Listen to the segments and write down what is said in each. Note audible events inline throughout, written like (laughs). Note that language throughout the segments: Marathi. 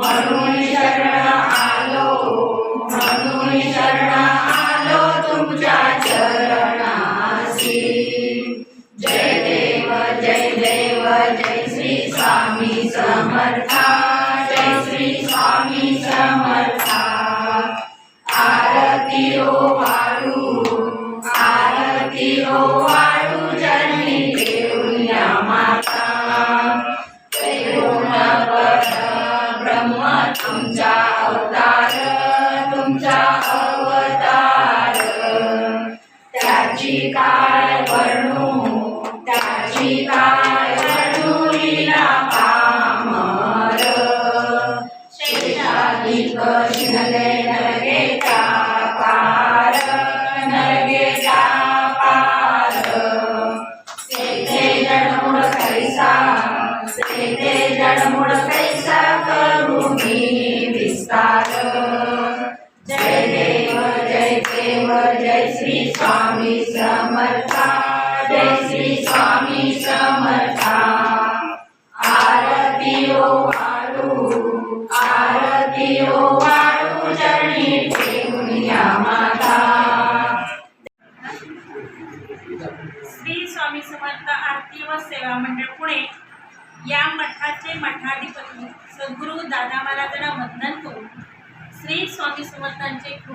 म्हणून Krishna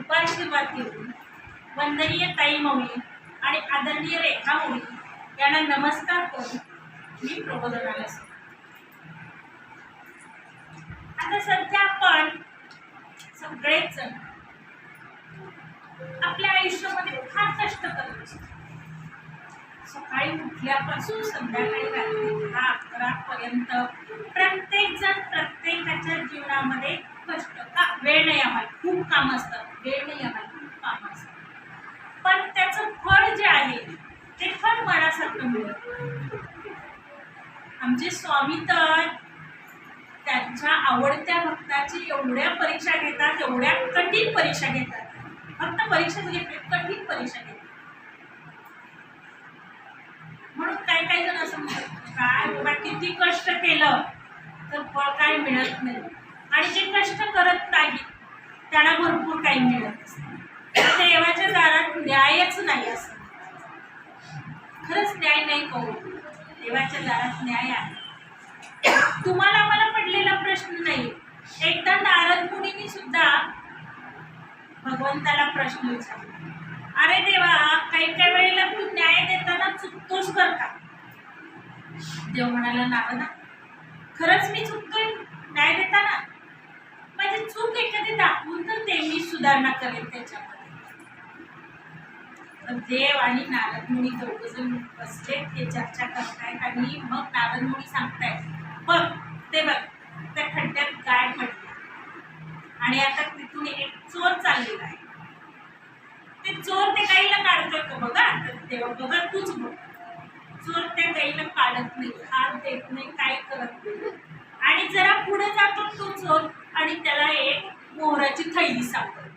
समर्थांचे कृपाशीर्वाद वंदनीय ताई मौली आणि आदरणीय रेखा मौली यांना नमस्कार करून मी प्रबोधनाला आता सध्या आपण सगळेच जण आपल्या आयुष्यामध्ये फार कष्ट करत असतो. सकाळी उठल्यापासून संध्याकाळी रात्री दहा अकरा पर्यंत प्रत्येक जण प्रत्येकाच्या जीवनामध्ये कष्ट का वेळ नाही आम्हाला. खूप काम असतं. वेळ नाही आम्हाला. खूप काम असतं. पण त्याचं फळ जे आहे ते फळ मनासारखं मिळत. आमचे स्वामी तर त्यांच्या आवडत्या भक्ताची एवढ्या परीक्षा घेतात एवढ्या कठीण परीक्षा घेतात. फक्त परीक्षाच घेतली कठीण परीक्षा घेतात. म्हणून काही काही जण असं म्हणतात काय बाबा किती कष्ट केलं तर फळ काय मिळत नाही. आणि जे कष्ट करत नाही त्यांना भरपूर काही मिळत असतं. देवाच्या दारात न्यायच नाही असं. खरंच न्याय नाही करू देवाच्या दारात न्याय आहे. तुम्हाला मला पडलेला प्रश्न नाही. एकदा नारद मुनींनी सुद्धा भगवंताला प्रश्न विचारला. अरे देवा काही काही वेळेला तू न्याय देताना चुकतोस बर का? देव म्हणाला नारदा खरंच मी चुकतोय न्याय देताना? माझी चूक एखादी दाखवून तर ते मी सुधारणा करेन त्याच्यामध्ये. देव आणि नारद मुनी जण बसले ते चर्चा करतायत आणि मग नारद मुनी सांगतायत बघ ते बघ त्या खड्ड्यात गाय पडली आणि आता तिथून एक चोर चाललेला आहे. ते चोर ते गाईला काढतोय का बघा? तर तेव्हा बघा तूच बघ. चोर त्या गाईला काढत नाही हात देत नाही काय करत नाही. आणि जरा पुढे जातो तो चोर आणि त्याला एक मोहराची थैली सापडते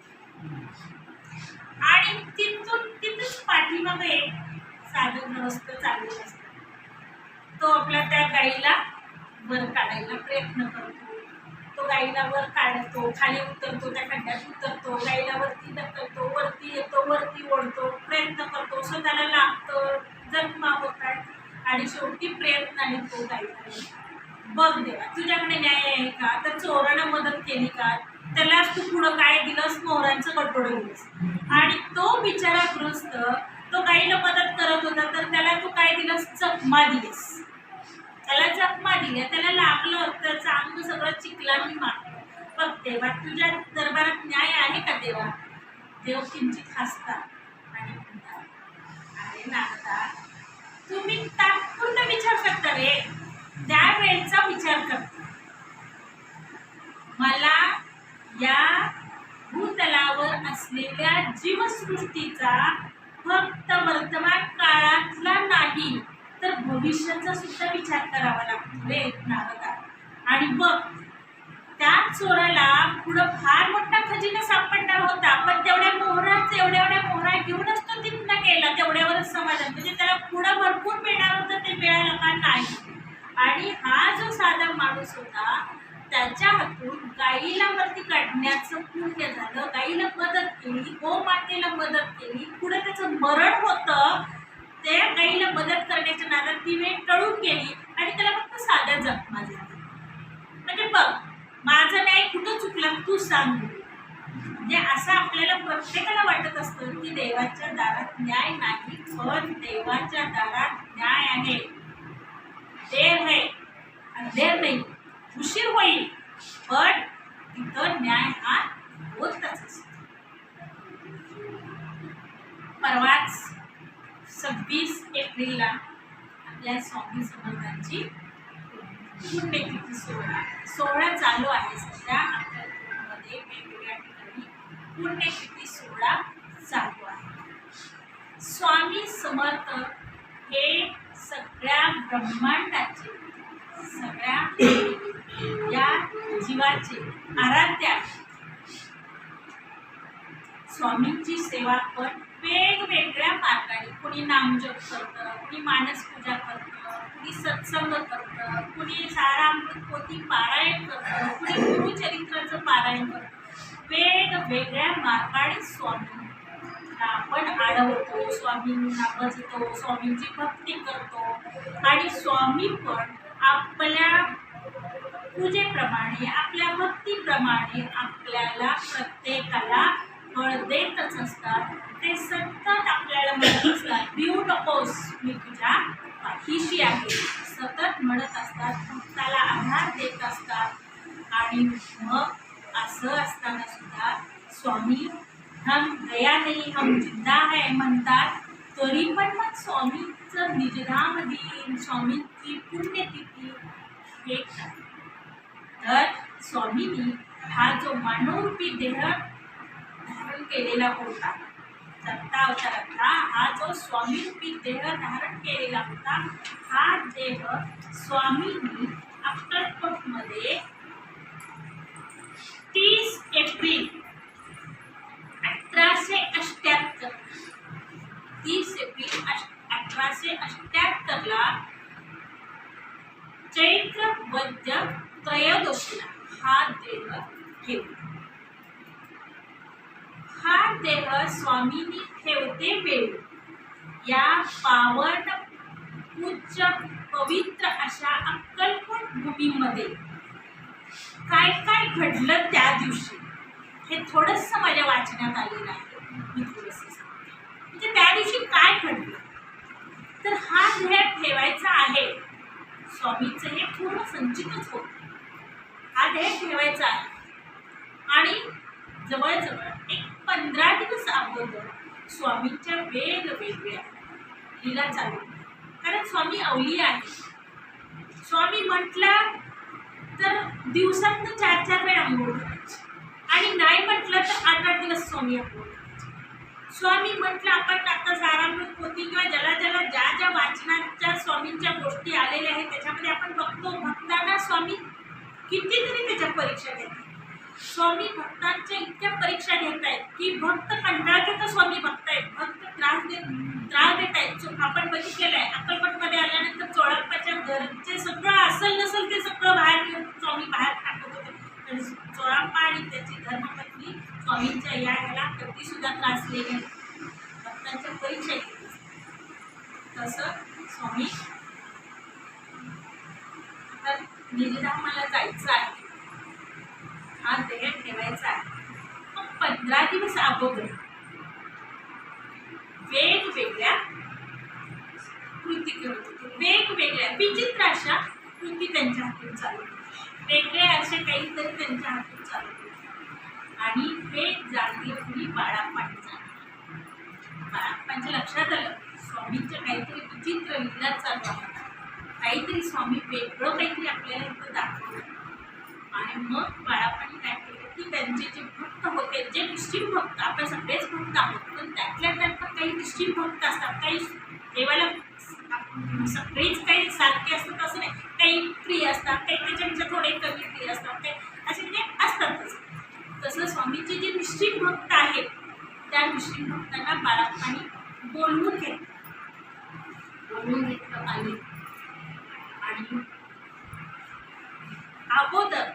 आणि तिथून तिथून पाठीमागे एक साधन ग्रस्त चालू असतं. तो आपल्या त्या गाईला वर काढायला प्रयत्न करतो. तो गाईला वर काढतो खाली उतरतो त्या खड्ड्यात उतरतो गाईला वरती ढकलतो वरती येतो वरती ओढतो प्रयत्न करतो स्वतःला लागतो जखमा होतात. आणि शेवटी प्रयत्नाने तो गाईला बघ देवा तुझ्याकडे न्याय आहे का? तर चोरानं मदत केली का? त्यालाच तू पुढं काय दिलंस? मोहरांचं कटोडं दिलंस आणि तो बिचारा ग्रस्त तो गाईला मदत करत होता तर त्याला तू काय दिलंस? चकमा दिलीस. त्याला चकमा दिल्या त्याला लागलं तर चांगलं सगळं चिकला मी मारलं. बघ देवा तुझ्या दरबारात न्याय आहे का देवा? देव किंचित हसतात आणि म्हणतात अरे नागता तुम्ही तात्पुरता विचार करता रे. त्यावेळेचा विचार करते मला या भूतलावर असलेल्या जीवसृष्टीचा फक्त वर्तमान काळातला नाही तर भविष्याचा सुद्धा विचार करावा लागतो रे नारदा. आणि बघ त्या चोराला पुढं फार मोठा खजिना सापडणार होता पण तेवढ्या मोहराच एवढ्या एवढ्या मोहरा घेऊनच तो तिथनं गेला तेवढ्यावरच समाधान. म्हणजे त्याला पुढं भरपूर मिळणार होतं ते मिळालं का नाही? आणि हा जो साधा माणूस होता त्याच्या हातून गाईला वरती काढण्याचं पुण्य झालं. गाईला मदत केली गोमातेला मदत केली. पुढे त्याचं मरण होतं. त्या गाईला मदत करण्याच्या नादात ती वेळ टळून गेली आणि त्याला फक्त साध्या जखमा झाल्या म्हणजे बघ माझं न्याय कुठं चुकला तू सांग. म्हणजे असं आपल्याला प्रत्येकाला वाटत असतं की देवाच्या दारात न्याय नाही पण देवाच्या दारात न्याय आहे. देर आहे देर नाही. उशीर होईल. पण तिथं न्याय हा होतच असतो. परवाच सव्वीस एप्रिलला आपल्या स्वामी समर्थांची पुण्यतिथी सोहळा सोहळा चालू आहे. सध्या अक्कलकोटमध्ये वेगवेगळ्या ठिकाणी पुण्यतिथी सोहळा चालू आहे. स्वामी समर्थ हे सगळ्या ब्रह्मांडाचे सगळ्या या जीवाचे आराध्य. स्वामींची सेवा पण वेगवेगळ्या मार्गाने. कुणी नामजप करतं कुणी मानस पूजा करतं कुणी सत्संग करतं कुणी सारामृत पोती पारायण करतं कुणी गुरुचरित्राचं पारायण करतं. वेगवेगळ्या मार्गाने स्वामी आपण आढळतो स्वामींना बजतो स्वामींची भक्ती करतो. आणि स्वामी पण आपल्या पूजेप्रमाणे आपल्या भक्तीप्रमाणे आपल्याला प्रत्येकाला फळ देतच असतात. ते सतत आपल्याला म्हणत असतात भिऊ नकोस मी तुझ्या पाठीशी आहे. सतत म्हणत असतात भक्ताला आधार देत असतात. आणि मग असं असताना सुद्धा स्वामी हम गया नाही हम जिंदा है म्हणतात तरी पण मग स्वामींचं निजधाम स्वामींची पुण्यतिथी हे। तर स्वामींनी हा जो मानवरूपी देह धारण केलेला होता दत्ता अवतारातला हा जो स्वामीरूपी देह धारण केलेला होता हा देह स्वामींनी अक्कलकोटमध्ये तीस एप्रिल अठराशे अठ्ठ्याहत्तर तीस एप्रिल अठराशे अठ्ठ्याहत्तरला चैत्र वद्य त्रयोदशीला हा देह ठेवला. हा देह स्वामींनी ठेवते वेळ. या पावन उच्च पवित्र अशा अक्कलकोट भूमीमध्ये काय काय घडलं त्या दिवशी? हे थोडंसं माझ्या वाचण्यात आलेलं आहे. मी थोडंसं सांगते. म्हणजे त्या दिवशी काय घडलं? तर हा ध्येय ठेवायचा आहे. स्वामीचं हे पूर्ण संचितच होत हा ध्येय ठेवायचा आहे. आणि जवळजवळ एक पंधरा दिवस अगोदर स्वामींच्या वेगवेगळ्या लीला चालू कारण स्वामी अवली आहे स्वामी म्हटलं तर दिवसात चार चार वेळ आंघोळ करायची. आणि नाही म्हटलं तर आठ आठ दिवस स्वामी आपण. स्वामी म्हटलं आपण आता सारामृत पोथी किंवा ज्याला ज्याला ज्या ज्या वाचनाच्या स्वामींच्या गोष्टी आलेल्या आहेत त्याच्यामध्ये आपण बघतो भक्तांना स्वामी कितीतरी त्याच्या परीक्षा घेतात. स्वामी भक्तांच्या इतक्या परीक्षा घेत आहेत की भक्त कंटाळते तर स्वामी बघतायत भक्त त्रास देत त्रास देत आहेत आपण बघितलेलं आहे अक्कलकोटमध्ये आल्यानंतर चोळाप्पाच्या घरचे सगळं असल नसल ते सगळं बाहेर घेऊन स्वामी बाहेर टाकत होते आणि चोळाप्पा आणि त्याची धर्मपत्नी स्वामींच्या या ह्याला कधी सुद्धा त्रासलेले नाही. भक्तांच्या परीक्षा घेत असतात. तसं स्वामी तर निजधामाला जायचं आहे हा देह ठेवायचा आहे मग पंधरा दिवस अगोदर वेगवेगळ्या कृती करत होते वेगवेगळ्या विचित्र अशा कृती त्यांच्या हातून चालू होत्या. वेगळे असे काहीतरी त्यांच्या हातून चालू होते. आणि हे जाणले कुणी बाळाप्पांनी जाणले बाळाप्पांच्या लक्षात आलं स्वामींच्या काहीतरी विचित्र लीला चालू आहे काहीतरी स्वामी वेगळं काहीतरी आपल्याला इथं दाखवलं. आणि मग बाळापाणी काय केलं की त्यांचे जे भक्त होते जे निश्चित भक्त आपण सगळेच भक्त आहोत पण त्यातल्या त्यात पण काही निश्चित भक्त असतात काही देवाला आप- सगळे असतात काही त्याच्यापेक्षा थोडे कमी प्रिय असतात काही असे म्हणजे असतातच तसं स्वामींचे जे निश्चित भक्त आहेत त्या निश्चित भक्तांना बाळाप्पाने बोलवून घेतलं बोलवून घेतलं आले आणि अगोदर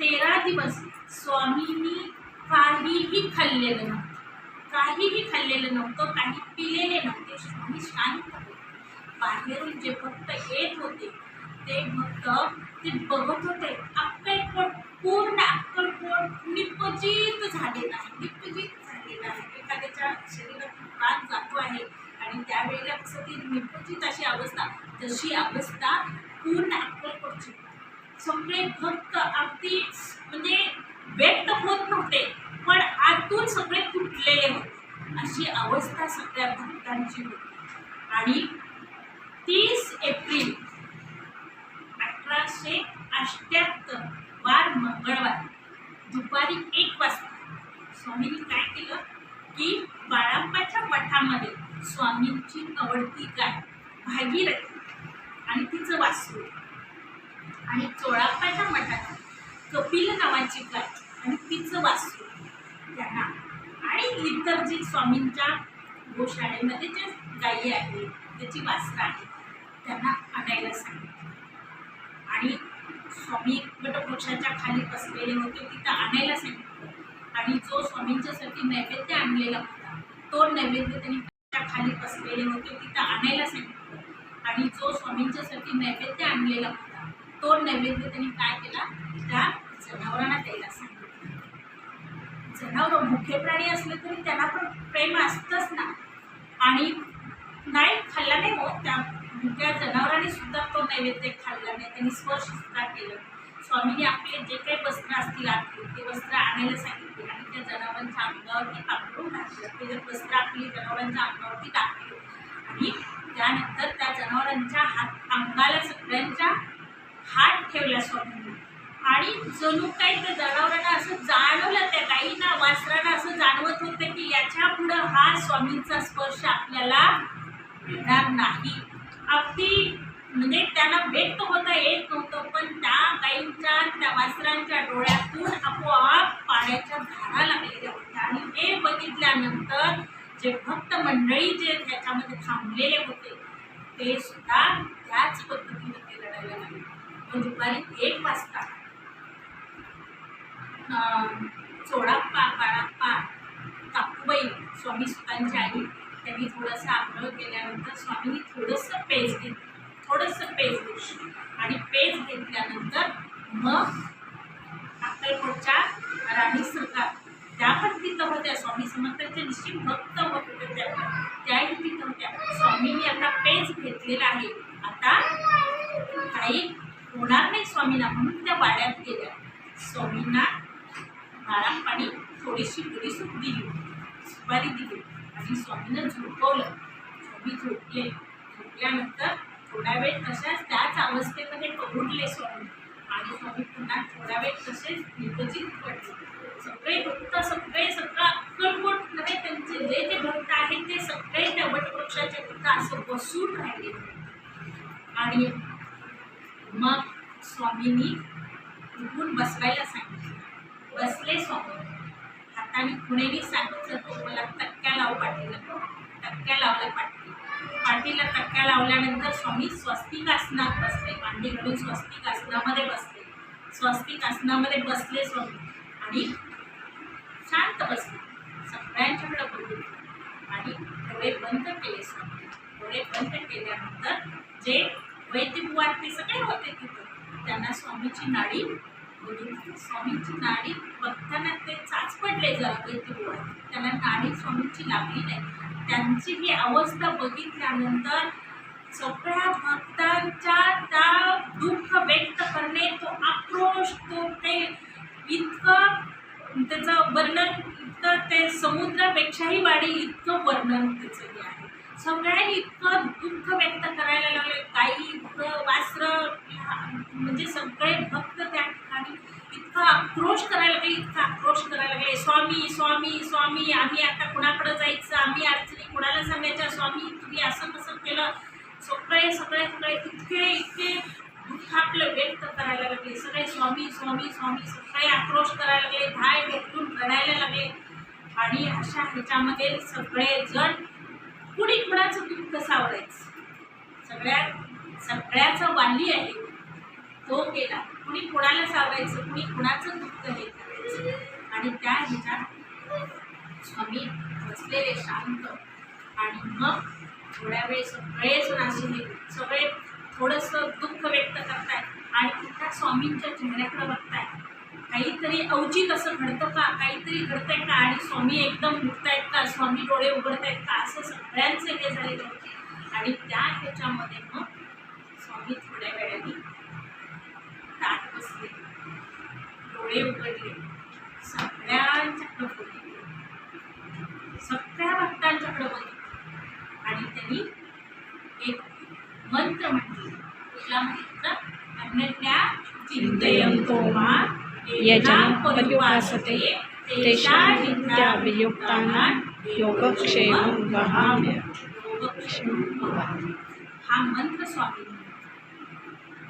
तेरा दिवस स्वामींनी काहीही खाल्लेलं नव्हतं काहीही खाल्लेलं नव्हतं काही पिलेले नव्हते स्वामी शांत होते बाहेरून जे भक्त येत होते ते भक्त ते बघत होते. अक्कलकोट पूर्ण अक्कलकोट निपजित झालेलं आहे निपजित झालेला आहे एखाद्याच्या शरीरातून प्राण जातो आहे आणि त्यावेळेला कसं ती निपजित अशी अवस्था तशी अवस्था पूर्ण अक्कलकोटची सगळे भक्त अगदी म्हणजे व्यक्त होत नव्हते पण आतून सगळे फुटलेले होते. अशी अवस्था सगळ्या भक्तांची होती. आणि तीस एप्रिल अठराशे अठ्ठ्याहत्तर वार मंगळवार. दुपारी एक वाजता. स्वामींनी काय केलं? की बाळांबाच्या मठामध्ये स्वामींची आवडती गाय भागीरथी आणि तिचं वासरू आणि चोळाप्पाच्या मठात कपिल नावाची गाय आणि तिचं वासरू त्यांना आणि इतर स्वामींच्या गोशाळेमध्ये जे गायी आहेत त्याची वासरं आहे त्यांना आणायला सांगितलं. स्वामी वटवृक्षाच्या खाली बसलेले होते तिथं आणायला सांगितलं. आणि जो स्वामींच्यासाठी नैवेद्य आणलेला होता तो नैवेद्य त्यांनी खाली बसलेले होते तिथं आणायला सांगितलं. आणि जो स्वामींच्यासाठी नैवेद्य आणलेला होता तो नैवेद्य त्यांनी काय केला? त्या जनावरांना द्यायला सांगितलं. जनावर मुख्य प्राणी असले तरी त्यांना पण प्रेम असतंच ना. आणि नाही खाल्ला नाही होत त्या त्या जनावरांनी सुद्धा तो नैवेद्य खाल्ला नाही. त्यांनी स्पर्श सुद्धा केलं. स्वामीने आपले जे काही वस्त्र असतील आतले ते वस्त्र आणायला सांगितले आणि त्या जनावरांच्या अंगावरती पाकडून घातलं ते जर वस्त्र आपली जनावरांच्या अंगावरती टाकले आणि त्यानंतर त्या जनावरांच्या हात अंगाला सगळ्यांच्या हात ठेवला स्वामींनी. आणि जणू काही त्या जनावरांना असं जाणवलं त्या गाईंना वासरांना असं जाणवत होतं की याच्या पुढं हा स्वामींचा स्पर्श आपल्याला मिळणार नाही. अगदी म्हणजे त्यांना व्यक्त होता येत नव्हतं पण त्या गाईंच्या त्या वासरांच्या डोळ्यातून आपोआप पाण्याच्या धारा लागलेल्या होत्या. आणि हे बघितल्यानंतर जे भक्त मंडळी जे त्याच्यामध्ये थांबलेले होते ते सुद्धा त्याच पद्धतीने ते लढायला लागले. पण दुपारी एक वाजता अं, चोडाप्पा बाळाप्पा काकूबाई स्वामी सुतांची आई त्यांनी थोडंसं आग्रह केल्यानंतर स्वामींनी थोडंसं पेज घेतलं. थोडंसं पेज घेतलं. आणि पेज घेतल्यानंतर मग अक्कलकोटच्या राणी सरकार त्या पण तिथं होत्या. स्वामी समर्थांचे निश्चित भक्त होते त्या त्याही तिथं होत्या. स्वामींनी आता पेज घेतलेला आहे. आता काही होणार नाही स्वामींना म्हणून त्या वाड्यात गेल्या. स्वामींना नारायण पाणी थोडीशी पुरी सूप दिली. सुपारी दिली. आणि स्वामीनं झोपवलं. स्वामी झोपले. झोपल्यानंतर थोडा वेळ तशाच त्याच अवस्थेमध्ये पहुडले स्वामी. आणि स्वामी पुन्हा थोडा वेळ तसेच निर्गजित पडले. सगळे भक्त सगळे सगळं अक्कलकोट नव्हे त्यांचे जे जे भक्त आहेत ते सगळे त्या वटवृक्षाच्या तिथं असं बसून राहिले. आणि मग स्वामींनी उठून बसवायला सांगितलं. बसले स्वामी. आणि खुणेने सांगितलं तो मला टक्क्या लाव पाठीला. टक्क्या लावल्या पाठी. पाठीला टक्क्या लावल्यानंतर स्वामी स्वस्तिक आसनात बसले. मांडी घडून स्वस्तिक आसनामध्ये बसले. स्वस्तिक आसनामध्ये बसले स्वामी. आणि शांत बसले. सगळ्यांच्याकडे बोलून आणि डोळे बंद केले स्वामी. डोळे बंद केल्यानंतर जे वैद्यकुवार ते सगळे होते तिथं त्यांना स्वामीची नाडी बघितली स्वामींची नाडी बघताना ते चाच पडले जरा वैद्यकुवार त्यांना नाडी स्वामींची लागली नाही. त्यांची ही अवस्था बघितल्यानंतर सगळ्या भक्तांच्या त्या दुःख व्यक्त करणे तो आक्रोश तो ते इतकं त्याचं वर्णन इतकं ते समुद्रापेक्षाही वाढी इतकं वर्णन त्याचं हे आहे. सगळ्यांनी इतकं दुःख व्यक्त करायला लागले. काही इतकं वासरं म्हणजे सगळे भक्त त्या ठिकाणी इतका आक्रोश करायला लागले इतका आक्रोश करायला लागले. स्वामी स्वामी स्वामी आम्ही आता कुणाकडे जायचं? आम्ही अडचणी कुणाला सांगायच्या? स्वामी तुम्ही असं कसं केलं. सगळे सगळे सगळे इतके इतके दुःख आपलं व्यक्त करायला लागले. सगळे स्वामी स्वामी स्वामी सगळे आक्रोश करायला लागले. धाय भेटून रडायला लागले. आणि अशा ह्याच्यामध्ये सगळे कुणी कुणाचं दुःख आवडायचं? सगळ्या सगळ्याचं वाली आहे तो केला. कुणी कुणाला सावरायचं कुणी कुणाचं दुःख हे करायचं. आणि त्या ह्याच्यात स्वामी बसलेले शांत. आणि मग थोड्या वेळ सगळेजण असे सगळे थोडंसं दुःख व्यक्त करतायत. आणि तिथं स्वामींच्या चेहऱ्याकडे बघतायत. काहीतरी अवचित असं घडतं का? काहीतरी घडतंय का? आणि स्वामी एकदम उठतायत का? स्वामी डोळे उघडतायत का? असं सगळ्यांचे हे झालेलं होते. आणि त्या ह्याच्यामध्ये मग स्वामी थोड्या वेळाने ताट बसले. डोळे उघडले. सगळ्यांच्याकडे बघितले सगळ्या भक्तांच्याकडे बघितलं आणि त्यांनी एक मंत्र म्हटले. कुठला मंत्र अन्यज्ञा चिंतयन्तो मा येषां पर्युपासते तेषां नित्याभियुक्तानां योगक्षेमं वहाम्य. हा मंत्र स्वामी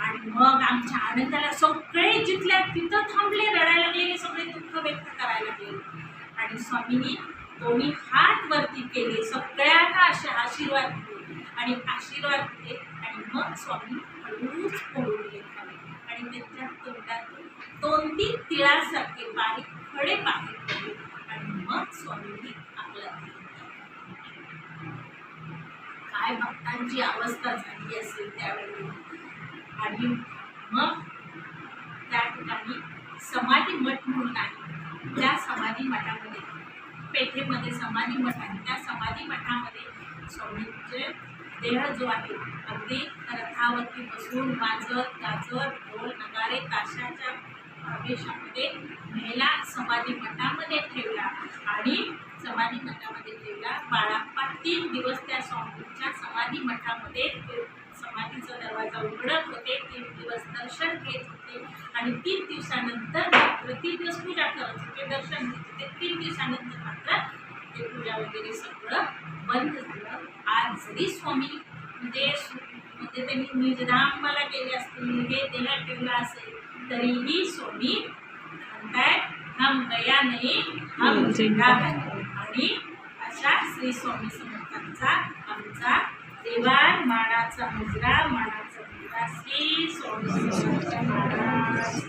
आणि मग आमच्या आनंदाला सगळे जिथल्या तिथं थांबले रडायला लागले सगळे दुःख व्यक्त करायला लागले. आणि स्वामींनी दोन्ही हात वरती केले सगळ्यांना असे आशीर्वाद दिले. आणि आशीर्वाद दिले आणि मग स्वामी हळूच पळून गेले आणि ते दोन तीन तिळासारखे बारीक खडे बाहेर पडले आणि मग स्वामींनी आपलं काय भक्तांची अवस्था झाली असेल त्यावेळी? आणि मग त्या ठिकाणी समाधी मठ म्हणून आहे. त्या समाधी मठामध्ये पेठेमध्ये समाधी मठ आहे. त्या समाधी मठामध्ये स्वामींचे देह जो आहे अगदी रथावरती बसून वाजत गाजत ढोल नगारे ताशाच्या आवेशामध्ये महिला समाधी मठामध्ये ठेवला आणि समाधी मठामध्ये ठेवला. बाळाप्पा तीन दिवस त्या स्वामींच्या समाधी मठामध्ये समाधीचा दरवाजा उघडत होते. तीन दिवस दर्शन घेत होते आणि तीन दिवसानंतर मात्र तीन दिवस पूजा करत होते. दर्शन घेत होते. तीन दिवसानंतर मात्र ते पूजा वगैरे सगळं बंद झालं. आज जरी स्वामी म्हणजे म्हणजे त्यांनी निजधामाला गेले असतील हे देण्यात ठेवलं असेल तरीही स्वामी म्हणताय हम गया नाही हम जिंदा है आणि अशा श्री स्वामी समर्थांचा आमचा देवार मानाचा मुजरा मानाचा मुजरा श्री स्वामी समर्थ महाराज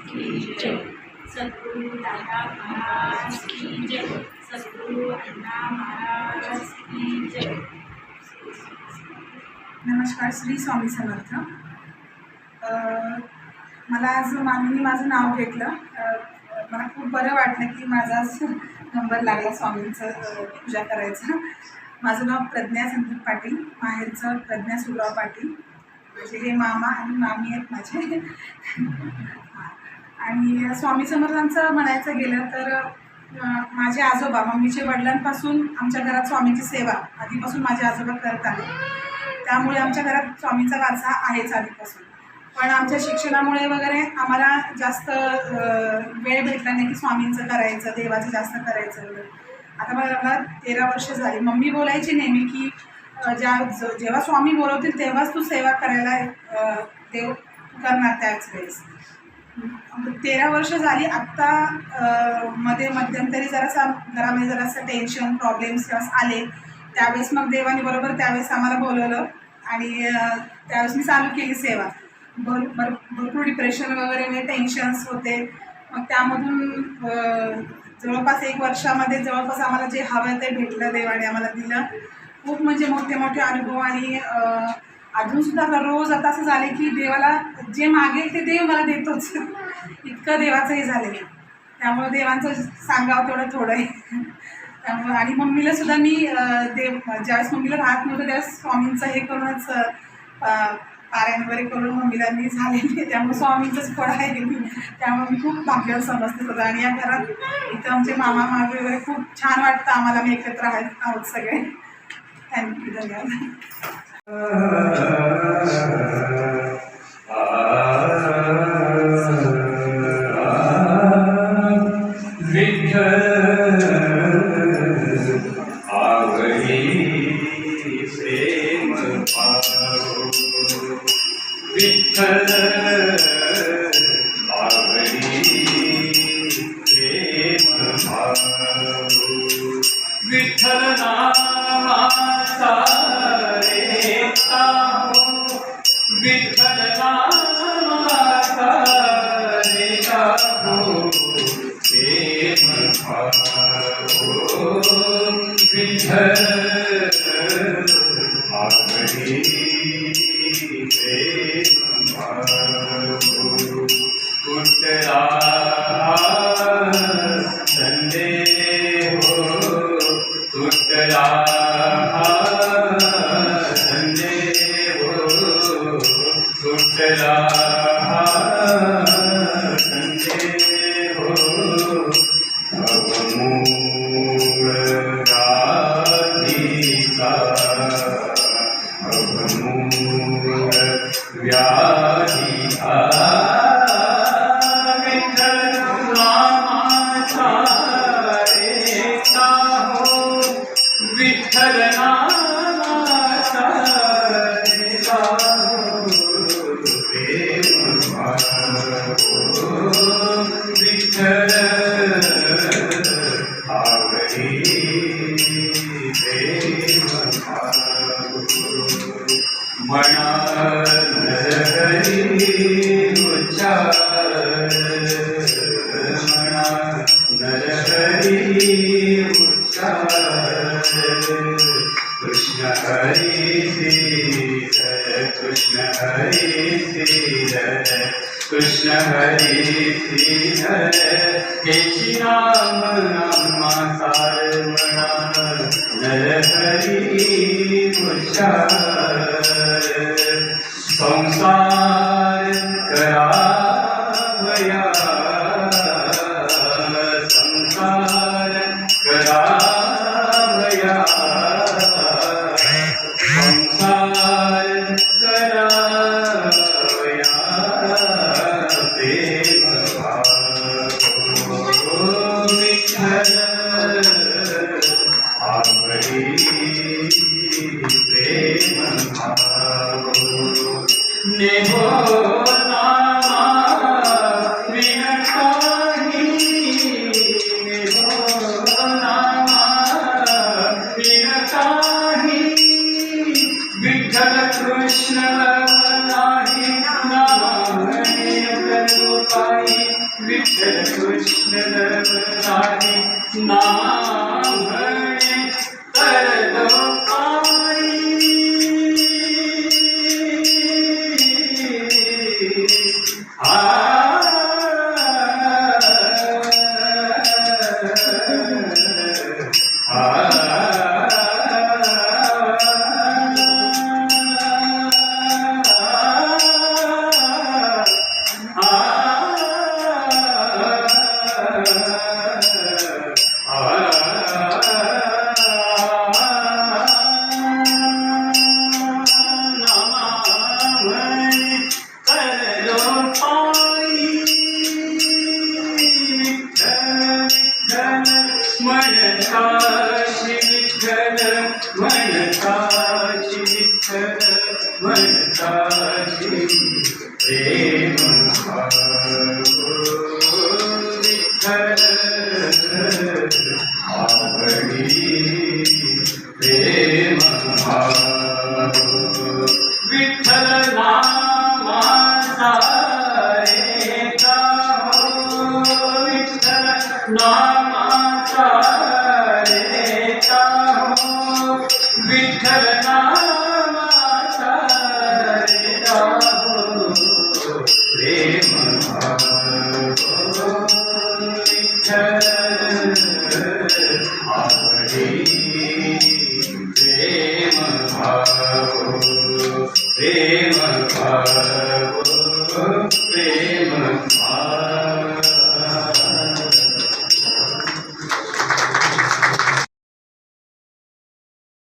सद्गुरु दादा महाराज की जय. सद्गुरु अण्णा महाराज की जय. नमस्कार श्री स्वामी समर्थ. अ, मला आज मामीने माझं नाव घेतलं. मला खूप बरं वाटलं की माझा नंबर लागला स्वामींचं पूजा करायचा. माझं नाव प्रज्ञा संदीप पाटील माहेरचं प्रज्ञा सुरराव पाटील. म्हणजे हे मामा आणि मामी आहेत माझे. आणि स्वामी समर्थांचं म्हणायचं गेलं तर माझे आजोबा मम्मीचे वडिलांपासून आमच्या घरात स्वामीची सेवा आधीपासून माझे आजोबा करत आले त्यामुळे आमच्या घरात स्वामीचा वारसा आहेच आधीपासून. पण आमच्या शिक्षणामुळे वगैरे आम्हाला जास्त वेळ भेटला नाही की स्वामींचं करायचं देवाचं जास्त करायचं वगैरे आता मला तेरा वर्ष झाली. मम्मी बोलायची नेहमी की ज्या जेव्हा स्वामी बोलवतील तेव्हाच तू सेवा करायला देव करणार त्याच वेळेस. तेरा वर्ष झाली आत्ता मध्ये मध्यंतरी जरासा घरामध्ये जरासं टेन्शन प्रॉब्लेम्स आले त्यावेळेस मग देवाने बरोबर त्यावेळेस आम्हाला बोलवलं आणि त्यावेळेस मी चालू केली सेवा. भर भर भरपूर डिप्रेशन वगैरे नाही टेन्शन्स होते. मग त्यामधून जवळपास एक वर्षामध्ये जवळपास आम्हाला जे हवं ते भेटलं देवाने आम्हाला दिलं. खूप म्हणजे मोठे मोठे अनुभव आणि अजूनसुद्धा आता रोज आता असं झाले की देवाला जे मागेल ते देव मला देतोच. इतकं देवाचं हे झालं त्यामुळे देवांचं सांगावं तेवढं थोडं आहे त्यामुळे आणि मम्मीला सुद्धा मी देव ज्यावेळेस मम्मीला राहत नव्हतं त्यावेळेस स्वामींचं हे करूनच पारायण वगैरे करून मम्मीला मी झालेली आहे. त्यामुळे स्वामींचंच फळ आहे त्यामुळे मी खूप भाग्य समजते होतं आणि या घरात इथं आमचे मामा मागे वगैरे खूप छान वाटतं. आम्हाला मी एकत्र आहेत आहोत सगळे. थँक्यू धन्यवाद. (laughs) प्रेम ਸੁਖ ਲਾਹਾ যায়